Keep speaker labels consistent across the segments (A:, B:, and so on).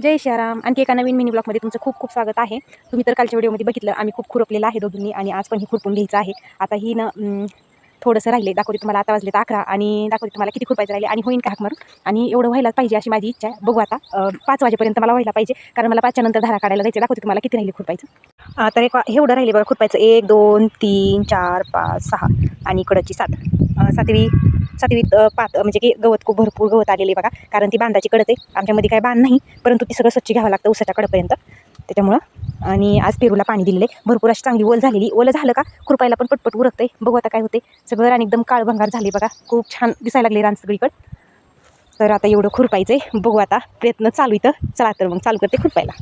A: जय श्याराम. आणखी एका नवीन मिनी ब्लॉगमध्ये तुमचं खूप खूप स्वागत आहे. तुम्ही तर कालच्या व्हिडिओमध्ये बघितलं आम्ही खूप खुरपलेलं आहे दोघींनी आणि आज पण ही खुरपून घ्यायचं आहे. आता ही ना थोडंसं राहिले दाखवते तुम्हाला आता वाजले तर अकरा आणि दाखवते तुम्हाला किती खुरपायचं राहिले आणि होईन का हाक मारून? आणि एवढं व्हायला पाहिजे अशी माझी इच्छा आहे. बघू आता पाच वाजेपर्यंत मला व्हायला पाहिजे. कारण मला पाचच्या नंतर धारा काढायला जायचं दाखवते तुम्हाला किती राहिले खुरपायचं. तर एक एवढं राहिले बघा खुरपायचं. एक दोन तीन चार पाच सहा आणि इकडची सात. सातवी सातवी पात म्हणजे की गवत खूप भरपूर गवत आलेले बघा. कारण ती बांधाची कडत आहे. आमच्यामध्ये काय बांध नाही परंतु ती सगळं स्वच्छ घ्यावं लागतं उसाच्या कडपर्यंत. त्याच्यामुळं आणि आज पेरूला पाणी दिलेलं आहे. भरपूर अशी चांगली ओल झालेली. ओलं झालं का खुरपायला पण पटपट उरकतंय. बघू आता काय होते सगळं रान एकदम काळभंगार झाले बघा. खूप छान दिसायला लागले रान सगळीकडं. तर आता एवढं खुरपायचं आहे बघू आता प्रयत्न चालू इथं. चला तर मग चालू करते खुरपायला.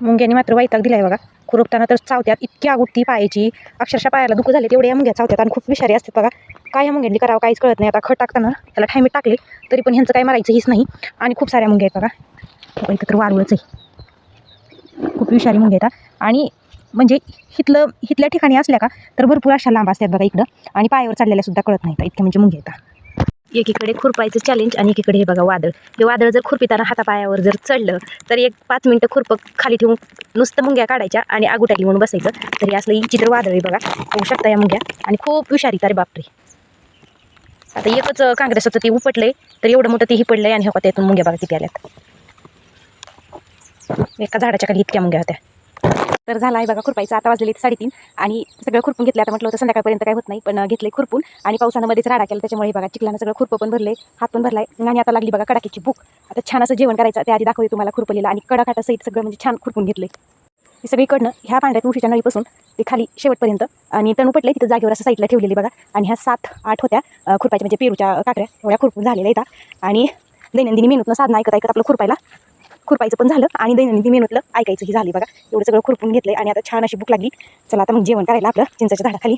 A: मुंग्याने मात्र वैताग दिलाय बघा. खुरपताना तर चावत्यात इतक्या गुट्टी पायाची. अक्षरशः पायाला दुःख झाले तेवढ्या मुंग्या चावत्यात आणि खूप विषारी असतात बघा. काय या मुंग्यांनी करावं काहीच कळत नाही. आता खत टाकताना त्याला ठायमीत टाकले तरी पण ह्यांचं काय मारायचं हीच नाही. आणि खूप साऱ्या मुंग्या आहेत बघा. बघा, इथं तर वारुळच आहे. खूप विषारी मुंग्या आहेत आणि म्हणजे हिथलं हिथल्या ठिकाणी असल्या का तर भरपूर अशा लांब असतात बघा इकडं. आणि पायावर चढलेल्या सुद्धा कळत नाही इतक्या म्हणजे मुंग्या येतात एकीकडे खुरपायचं चॅलेंज आणि एकीकडे हे बघा वादळ. हे वादळ जर खुरपिताना हातापायावर जर चढलं तर एक पाच मिनटं खुरपं खाली ठेवून नुसतं मुंग्या काढायच्या आणि आगुटाली म्हणून बसायचं. तरी असलं चित्र वादळ आहे बघा. होऊ शकता या मुंग्या. आणि खूप हुशारी तर बापरे. आता एकच काँग्रेसचं काँग्रेसाचं ते उपटलंय तर एवढं मोठं तेही पडलं आणि हो त्यातून मुंग्या बघा किती आल्यात. एका झाडाच्या खाली इतक्या मुंग्या होत्या. तर झाला आहे बघा खुरपायचं. आता वाजलेली साडेतीन आणि सगळं खुरपून घेतलं. आता म्हटलं होतं संध्याकाळपर्यंत काय होत नाही पण घेतले खुरपून आणि पावसानं मध्येच राडा केला. त्याच्यामुळे बघा चिखलानं सगळं खुरपं पण भरले हात पण भरलाय. आणि आता लागली बघा कडाकीची भूक. आता छान असं जेवण करायचं. त्याआधी दाखवते तुम्हाला खुरपलेलं आणि कडाकाटासहित सगळं म्हणजे छान खुरपून घेतले हे सगळीकडनं ह्या पांढऱ्या तुळशीच्या नळीपासून ते खाली शेवटपर्यंत आणि तणू पटले तिथं जागेवर असं साईडला ठेवलेली बघा. आणि ह्या सात आठ होत्या खुरपायच्या म्हणजे पेरूच्या काकऱ्या एवढ्या खुरपून झालेल्या येतात आणि दैनंदिनी मेनूतनं साधना ऐकत ऐकत आपलं खुरपायला खुरपायचं पण झालं आणि दैनंदिनी मेनूतलं ऐकायचंही झाली बघा. एवढं सगळं खुरपून घेतलंय आणि आता छान अशी भूक लागली. चला आता मग जेवण करायला आपलं चिंचाच्या झाडाखाली.